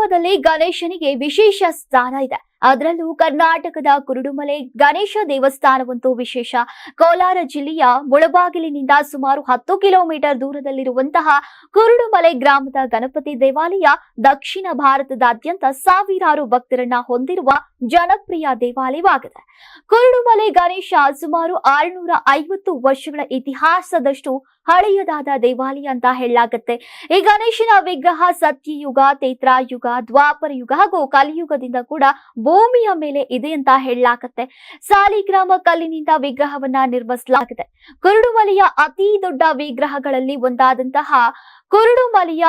ಧರ್ಮದಲ್ಲಿ ಗಣೇಶನಿಗೆ ವಿಶೇಷ ಸ್ಥಾನ ಇದೆ. ಅದರಲ್ಲೂ ಕರ್ನಾಟಕದ ಕುರುಡುಮಲೆ ಗಣೇಶ ದೇವಸ್ಥಾನವಂತೂ ವಿಶೇಷ. ಕೋಲಾರ ಜಿಲ್ಲೆಯ ಮುಳಬಾಗಿಲಿನಿಂದ ಸುಮಾರು ಹತ್ತು ಕಿಲೋಮೀಟರ್ ದೂರದಲ್ಲಿರುವಂತಹ ಕುರುಡುಮಲೆ ಗ್ರಾಮದ ಗಣಪತಿ ದೇವಾಲಯ ದಕ್ಷಿಣ ಭಾರತದಾದ್ಯಂತ ಸಾವಿರಾರು ಭಕ್ತರನ್ನ ಹೊಂದಿರುವ ಜನಪ್ರಿಯ ದೇವಾಲಯವಾಗಿದೆ. ಕುರುಡುಮಲೆ ಗಣೇಶ ಸುಮಾರು ಆರುನೂರ ಐವತ್ತು ವರ್ಷಗಳ ಇತಿಹಾಸದಷ್ಟು ಹಳೆಯದಾದ ದೇವಾಲಯ ಅಂತ ಹೇಳಲಾಗುತ್ತೆ. ಈ ಗಣೇಶನ ವಿಗ್ರಹ, ಸತ್ಯಯುಗ, ತೇತ್ರಾಯುಗ ದ್ವಾಪರ ಯುಗ ಹಾಗೂ ಕಲಿಯುಗದಿಂದ ಕೂಡ ಭೂಮಿಯ ಮೇಲೆ ಇದೆ ಅಂತ ಹೇಳಲಾಗತ್ತೆ. ಸಾಲಿಗ್ರಾಮ ಕಲ್ಲಿನಿಂದ ವಿಗ್ರಹವನ್ನ ನಿರ್ಮಿಸಲಾಗಿದೆ. ಕುರುಡುವಲಿಯ ಅತಿ ದೊಡ್ಡ ವಿಗ್ರಹಗಳಲ್ಲಿ ಒಂದಾದಂತಹ ಕುರುಡುಮಲೆಯ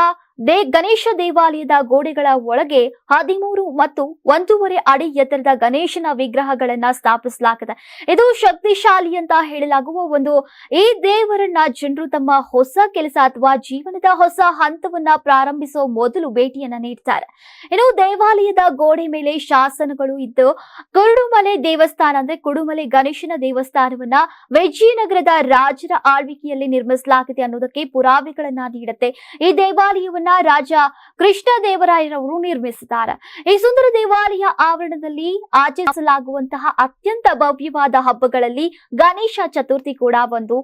ದೇ ಗಣೇಶ ದೇವಾಲಯದ ಗೋಡೆಗಳ ಒಳಗೆ ಹದಿಮೂರು ಮತ್ತು ಒಂದೂವರೆ ಅಡಿ ಎತ್ತರದ ಗಣೇಶನ ವಿಗ್ರಹಗಳನ್ನ ಸ್ಥಾಪಿಸಲಾಗಿದೆ ಇದು ಶಕ್ತಿಶಾಲಿ ಅಂತ ಹೇಳಲಾಗುವ ಒಂದು ಈ ದೇವರನ್ನ ಜನರು ತಮ್ಮ ಹೊಸ ಕೆಲಸ ಅಥವಾ ಜೀವನದ ಹೊಸ ಹಂತವನ್ನ ಪ್ರಾರಂಭಿಸುವ ಮೊದಲು ಭೇಟಿಯನ್ನ ನೀಡ್ತಾರೆ. ಇನ್ನು ದೇವಾಲಯದ ಗೋಡೆ ಮೇಲೆ ಶಾಸನಗಳು ಇದ್ದು, ಕುರುಡುಮಲೆ ದೇವಸ್ಥಾನ ಅಂದ್ರೆ ಕುರುಡುಮಲೆ ಗಣೇಶನ ದೇವಸ್ಥಾನವನ್ನ ವಿಜಯನಗರದ ರಾಜರ ಆಳ್ವಿಕೆಯಲ್ಲಿ ನಿರ್ಮಿಸಲಾಗಿದೆ ಅನ್ನೋದಕ್ಕೆ ಪುರಾವೆಗಳನ್ನ ನೀಡುತ್ತೆ. ಈ ದೇವಾಲಯವನ್ನ ರಾಜ ಕೃಷ್ಣ ದೇವರಾಯರವರು ನಿರ್ಮಿಸಿದ್ದಾರೆ. ಈ ಸುಂದರ ದೇವಾಲಯ ಆವರಣದಲ್ಲಿ ಆಚರಿಸಲಾಗುವಂತಹ ಅತ್ಯಂತ ಭವ್ಯವಾದ ಹಬ್ಬಗಳಲ್ಲಿ ಗಣೇಶ ಚತುರ್ಥಿ ಕೂಡ ಒಂದು.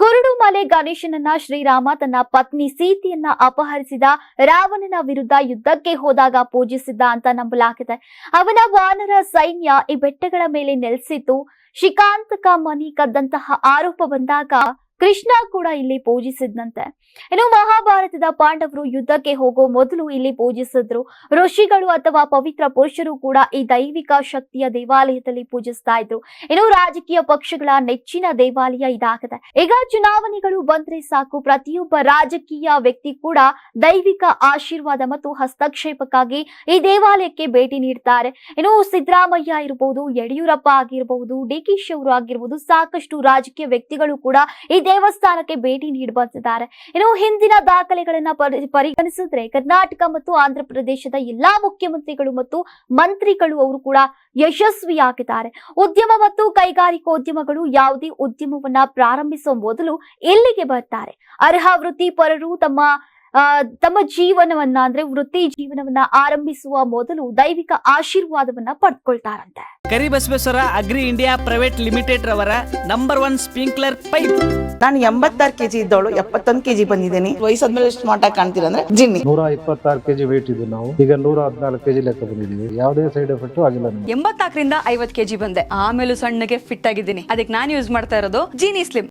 ಕುರುಡುಮಲೆ ಗಣೇಶನನ್ನ ಶ್ರೀರಾಮ ತನ್ನ ಪತ್ನಿ ಸೀತೆಯನ್ನ ಅಪಹರಿಸಿದ ರಾವಣನ ವಿರುದ್ಧ ಯುದ್ಧಕ್ಕೆ ಹೋದಾಗ ಪೂಜಿಸಿದ್ದ ಅಂತ ನಂಬಲಾಗಿದೆ. ಅವನ ವಾನರ ಸೈನ್ಯ ಈ ಬೆಟ್ಟಗಳ ಮೇಲೆ ನೆಲೆಸಿದ್ದು ಶಿಕಾಂತಕ ಮನಿ ಕದ್ದಂತಹ ಆರೋಪ ಬಂದಾಗ ಕೃಷ್ಣ ಕೂಡ ಇಲ್ಲಿ ಪೂಜಿಸಿದ್ನಂತೆ. ಇನ್ನು ಮಹಾಭಾರತದ ಪಾಂಡವರು ಯುದ್ಧಕ್ಕೆ ಹೋಗೋ ಮೊದಲು ಇಲ್ಲಿ ಪೂಜಿಸಿದ್ರು. ಋಷಿಗಳು ಅಥವಾ ಪವಿತ್ರ ಪುರುಷರು ಕೂಡ ಈ ದೈವಿಕ ಶಕ್ತಿಯ ದೇವಾಲಯದಲ್ಲಿ ಪೂಜಿಸ್ತಾ ಇದ್ರು. ಇನ್ನು ರಾಜಕೀಯ ಪಕ್ಷಗಳ ನೆಚ್ಚಿನ ದೇವಾಲಯ ಇದಾಗಿದೆ. ಈಗ ಚುನಾವಣೆಗಳು ಬಂದ್ರೆ ಸಾಕು. ಪ್ರತಿಯೊಬ್ಬ ರಾಜಕೀಯ ವ್ಯಕ್ತಿ ಕೂಡ ದೈವಿಕ ಆಶೀರ್ವಾದ ಮತ್ತು ಹಸ್ತಕ್ಷೇಪಕ್ಕಾಗಿ ಈ ದೇವಾಲಯಕ್ಕೆ ಭೇಟಿ ನೀಡ್ತಾರೆ. ಇನ್ನು ಸಿದ್ದರಾಮಯ್ಯ ಇರಬಹುದು ಯಡಿಯೂರಪ್ಪ ಆಗಿರಬಹುದು ಡಿ ಕೆ ಶಿವರು ಆಗಿರಬಹುದು ಸಾಕಷ್ಟು ರಾಜಕೀಯ ವ್ಯಕ್ತಿಗಳು ಕೂಡ ಈ ದೇವಸ್ಥಾನಕ್ಕೆ ಭೇಟಿ ನೀಡಿ ಬಂದಿದ್ದಾರೆ ಇನ್ನು ಹಿಂದಿನ ದಾಖಲೆಗಳನ್ನ ಪರಿ- ಪರಿಗಣಿಸಿದ್ರೆ ಕರ್ನಾಟಕ ಮತ್ತು ಆಂಧ್ರ ಪ್ರದೇಶದ ಎಲ್ಲಾ ಮುಖ್ಯಮಂತ್ರಿಗಳು ಮತ್ತು ಮಂತ್ರಿಗಳು ಅವರು ಕೂಡ ಯಶಸ್ವಿಯಾಗಿದ್ದಾರೆ. ಉದ್ಯಮ ಮತ್ತು ಕೈಗಾರಿಕೋದ್ಯಮಗಳು ಯಾವುದೇ ಉದ್ಯಮವನ್ನ ಪ್ರಾರಂಭಿಸುವ ಮೊದಲು ಇಲ್ಲಿಗೆ ಬರ್ತಾರೆ? ಅರ್ಹ ವೃತ್ತಿಪರರು ತಮ್ಮ ತಮ್ಮ ಜೀವನವನ್ನ ಅಂದ್ರೆ ವೃತ್ತಿ ಜೀವನವನ್ನ ಆರಂಭಿಸುವ ಮೊದಲು ದೈವಿಕ ಆಶೀರ್ವಾದವನ್ನ ಪಡ್ಕೊಳ್ತಾರಂತೆ. Karibasaveshwara agri India private limited ರವರ ನಂಬರ್ ಒನ್ ಸ್ಪ್ರಿಂಕ್ಲರ್ ಪೈಪ್ ನಾನು ಎಂಬತ್ತಾರು ಕೆಜಿ ಇದ್ದವಳು ಎಪ್ಪತ್ತೊಂದು ಕೆಜಿ ಬಂದಿದ್ದೀನಿ. ವಯಸ್ಸಾದ್ಮೇಲೆ ಸ್ಮಾರ್ಟ್ ಆಗಿ ಕಾಣ್ತೀರ ಅಂದ್ರೆ ಜಿನ್ನಿ. ನೂರ ಇಪ್ಪತ್ತಾರು ಕೆಜಿ ವೇಟ್ ಇದ್ದು ನಾವು. ಈಗ ನೂರ ಹದಿನಾಲ್ಕು ಕೆಜಿ ಲೆಕ್ಕ ಬಂದಿದ್ದೀವಿ. ಯಾವುದೇ ಸೈಡ್ ಎಫೆಕ್ಟ್ ಆಗಿಲ್ಲ ಎಂಬತ್ತಾಕರಿಂದ ಎಂಬತ್ನಾಲ್ಕರಿಂದ ಐವತ್ ಕೆಜಿ ಬಂದೆ. ಆಮೇಲೆ ಸಣ್ಣಗೆ ಫಿಟ್ ಆಗಿದ್ದೀನಿ. ಅದಕ್ಕೆ ನಾನು ಯೂಸ್ ಮಾಡ್ತಾ ಇರೋದು ಜೀನಿ ಸ್ಲಿಮ್